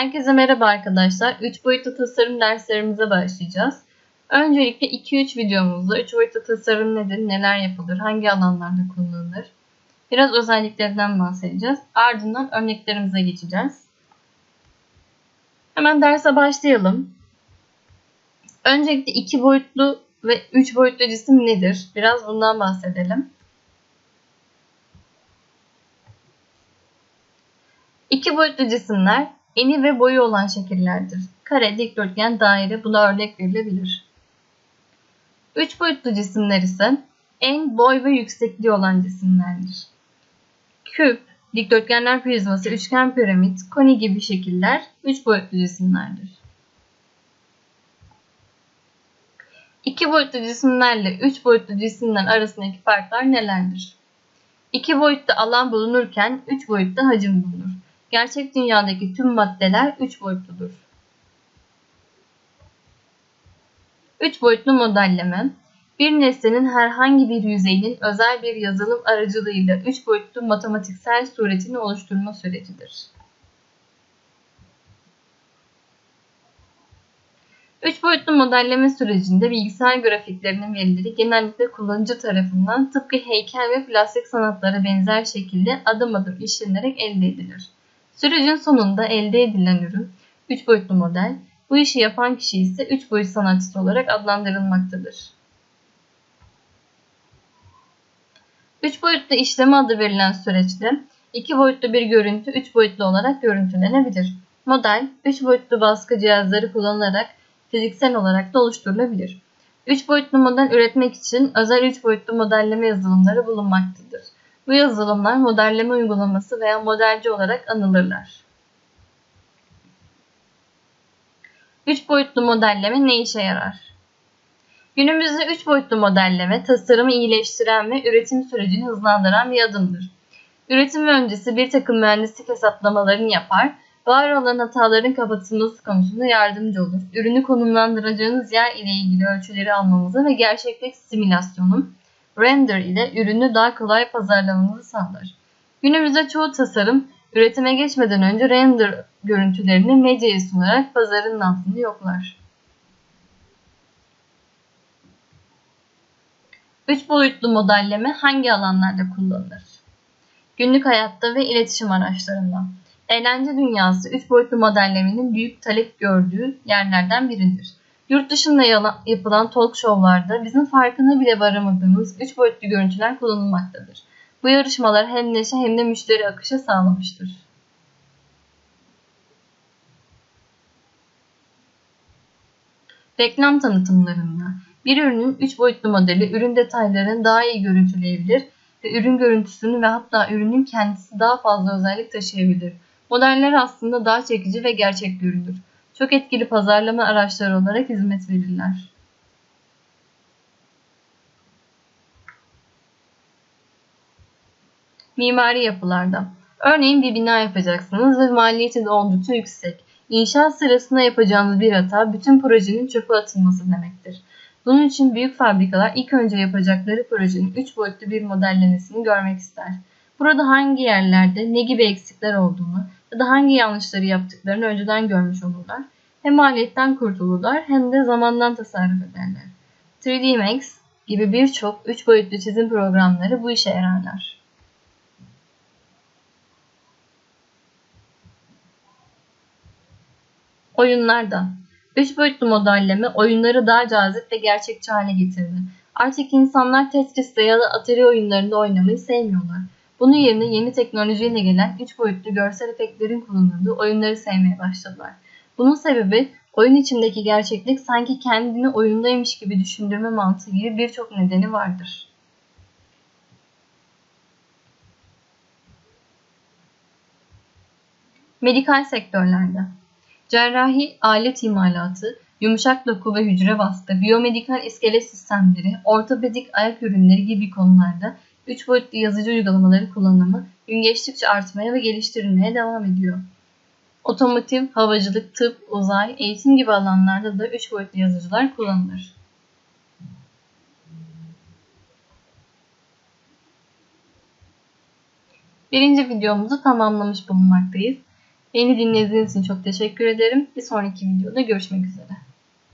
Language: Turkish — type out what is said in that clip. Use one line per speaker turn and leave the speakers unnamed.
Herkese merhaba arkadaşlar. 3 boyutlu tasarım derslerimize başlayacağız. Öncelikle 2-3 videomuzda 3 boyutlu tasarım nedir, neler yapılır, hangi alanlarda kullanılır, biraz özelliklerinden bahsedeceğiz. Ardından örneklerimize geçeceğiz. Hemen derse başlayalım. Öncelikle 2 boyutlu ve 3 boyutlu cisim nedir? Biraz bundan bahsedelim. İki boyutlu cisimler eni ve boyu olan şekillerdir. Kare, dikdörtgen, daire buna örnek verilebilir. Üç boyutlu cisimler ise en boy ve yüksekliği olan cisimlerdir. Küp, dikdörtgenler prizması, üçgen piramit, koni gibi şekiller üç boyutlu cisimlerdir. İki boyutlu cisimlerle üç boyutlu cisimler arasındaki farklar nelerdir? İki boyutta alan bulunurken üç boyutta hacim bulunur. Gerçek dünyadaki tüm maddeler üç boyutludur. Üç boyutlu modelleme, bir nesnenin herhangi bir yüzeyinin özel bir yazılım aracılığıyla üç boyutlu matematiksel suretini oluşturma sürecidir. Üç boyutlu modelleme sürecinde bilgisayar grafiklerinin verileri genellikle kullanıcı tarafından tıpkı heykel ve plastik sanatlara benzer şekilde adım adım işlenerek elde edilir. Sürecin sonunda elde edilen ürün 3 boyutlu model. Bu işi yapan kişi ise 3 boyut sanatçısı olarak adlandırılmaktadır. 3 boyutlu işleme adı verilen süreçte 2 boyutlu bir görüntü 3 boyutlu olarak görüntülenebilir. Model 3 boyutlu baskı cihazları kullanılarak fiziksel olarak da oluşturulabilir. 3 boyutlu model üretmek için özel 3 boyutlu modelleme yazılımları bulunmaktadır. Bu yazılımlar modelleme uygulaması veya modelci olarak anılırlar. 3 boyutlu modelleme ne işe yarar? Günümüzde 3 boyutlu modelleme tasarımı iyileştiren ve üretim sürecini hızlandıran bir adımdır. Üretim öncesi bir takım mühendislik hesaplamalarını yapar, var olan hataların kapatılması konusunda yardımcı olur. Ürünü konumlandıracağınız yer ile ilgili ölçüleri almamızı ve gerçeklik simülasyonu, render ile ürünü daha kolay pazarlamanızı sağlar. Günümüzde çoğu tasarım üretime geçmeden önce render görüntülerini medyaya sunarak pazarın altını yoklar. 3 boyutlu modelleme hangi alanlarda kullanılır? Günlük hayatta ve iletişim araçlarında. Eğlence dünyası 3 boyutlu modellemenin büyük talep gördüğü yerlerden biridir. Yurt dışında yapılan talk show'larda bizim farkına bile varamadığımız 3 boyutlu görüntüler kullanılmaktadır. Bu yarışmalar hem neşe hem de müşteri akışı sağlamıştır. Reklam tanıtımlarında bir ürünün 3 boyutlu modeli ürün detaylarını daha iyi görüntüleyebilir ve ürün görüntüsünü ve hatta ürünün kendisi daha fazla özellik taşıyabilir. Modeller aslında daha çekici ve gerçek görünür çok etkili pazarlama araçları olarak hizmet verirler. Mimari yapılarda. Örneğin bir bina yapacaksınız ve maliyeti de oldukça yüksek. İnşaat sırasında yapacağınız bir hata bütün projenin çöpe atılması demektir. Bunun için büyük fabrikalar ilk önce yapacakları projenin 3 boyutlu bir modellemesini görmek ister. Burada hangi yerlerde ne gibi eksikler olduğunu ya da hangi yanlışları yaptıklarını önceden görmüş olurlar. Hem maliyetten kurtulurlar hem de zamandan tasarruf ederler. 3D Max gibi birçok 3 boyutlu çizim programları bu işe yararlar. Oyunlarda 3 boyutlu modelleme oyunları daha cazip ve gerçekçi hale getirdi. Artık insanlar Tetris'te ya da Atari oyunlarında oynamayı sevmiyorlar. Bunun yerine yeni teknolojiyle gelen 3 boyutlu görsel efektlerin kullanıldığı oyunları sevmeye başladılar. Bunun sebebi oyun içindeki gerçeklik sanki kendini oyundaymış gibi düşündürme mantığı gibi birçok nedeni vardır. Medikal sektörlerde cerrahi alet imalatı, yumuşak doku ve hücre baskı, biyomedikal iskelet sistemleri, ortopedik ayak ürünleri gibi konularda 3 boyutlu yazıcı uygulamaları kullanımı gün geçtikçe artmaya ve geliştirilmeye devam ediyor. Otomotiv, havacılık, tıp, uzay, eğitim gibi alanlarda da 3 boyutlu yazıcılar kullanılır. Birinci videomuzu tamamlamış bulunmaktayız. Beni dinlediğiniz için çok teşekkür ederim. Bir sonraki videoda görüşmek üzere.